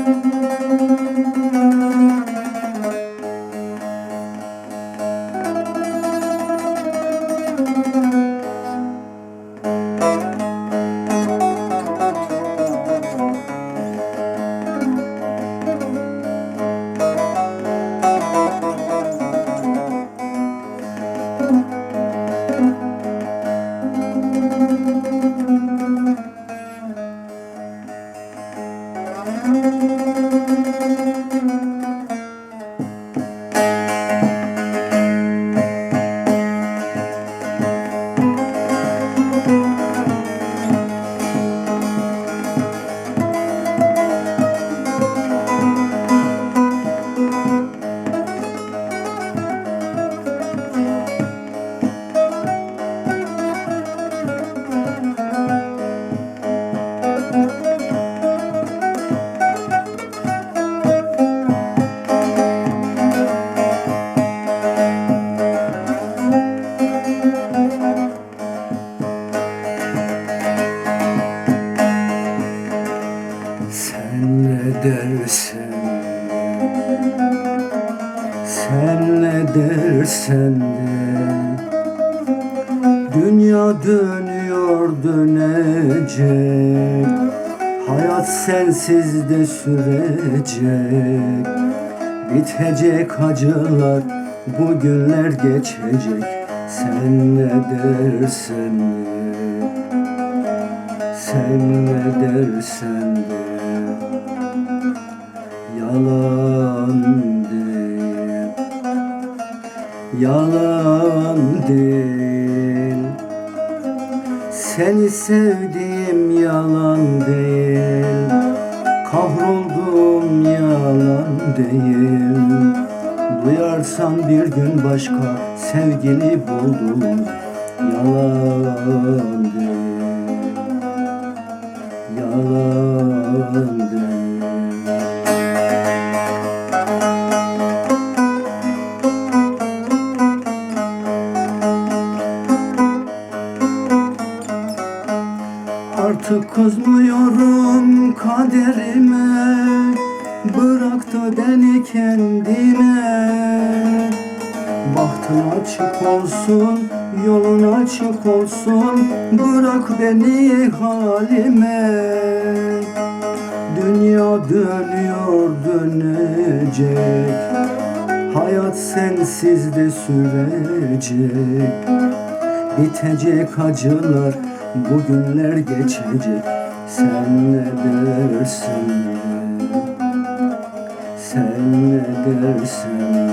Música Sen ne dersen Sen ne dersen de Dünya dönüyor dönecek. Hayat sensiz de sürecek. Bitecek acılar Bu günler geçecek. Sen ne dersen de sen ne dersen de Yalan değil Yalan değil Seni sevdiğim yalan değil Kahroldum yalan değil. Duyarsan bir gün başka sevgili buldum Yalan değil Yalan değil Artık kızmıyorum kaderime Bırak da beni kendine Bahtın açık olsun, yolun açık olsun Bırak beni halime. Dünya dönüyor dönecek Hayat sensiz de sürecek. Bitecek acılar Bugünler geçecek Sen ne dersin Sen ne dersin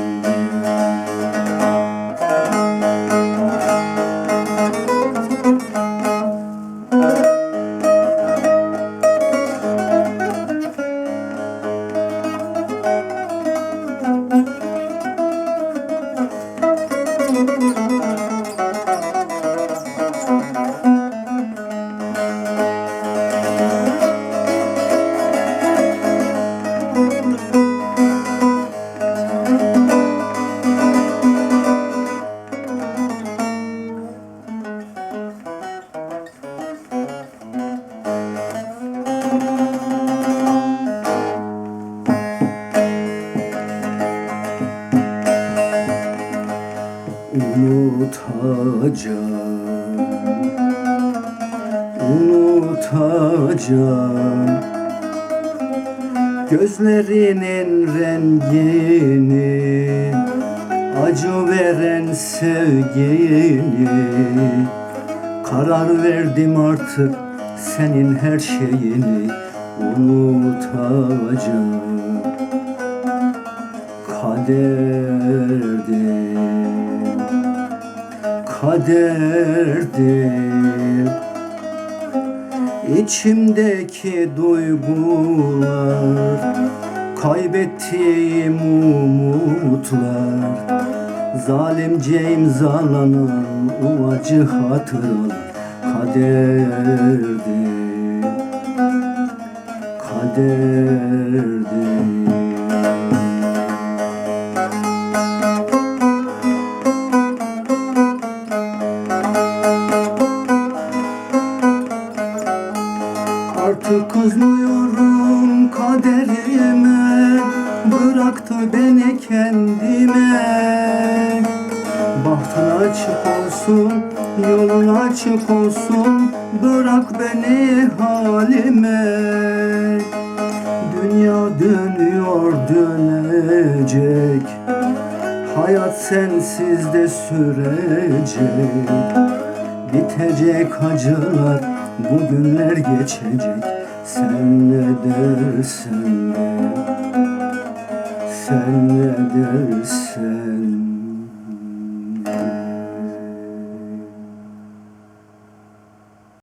Unutacağım Gözlerinin rengini Acı veren sevgini. Karar verdim artık senin her şeyini unutacağım. Kaderdir kaderdir İçimdeki duygular Kaybettiğim umutlar Zalimce imzalanan o acı hatıralar Kaderdir Kaderdir Artık kızmıyorum kaderime Bıraktı beni kendime. Bahtın açık olsun, yolun açık olsun Bırak beni halime. Dünya dönüyor dönecek. Hayat sensiz de sürecek. Bitecek acılar Bugünler geçecek Sen ne dersen de Sen ne dersen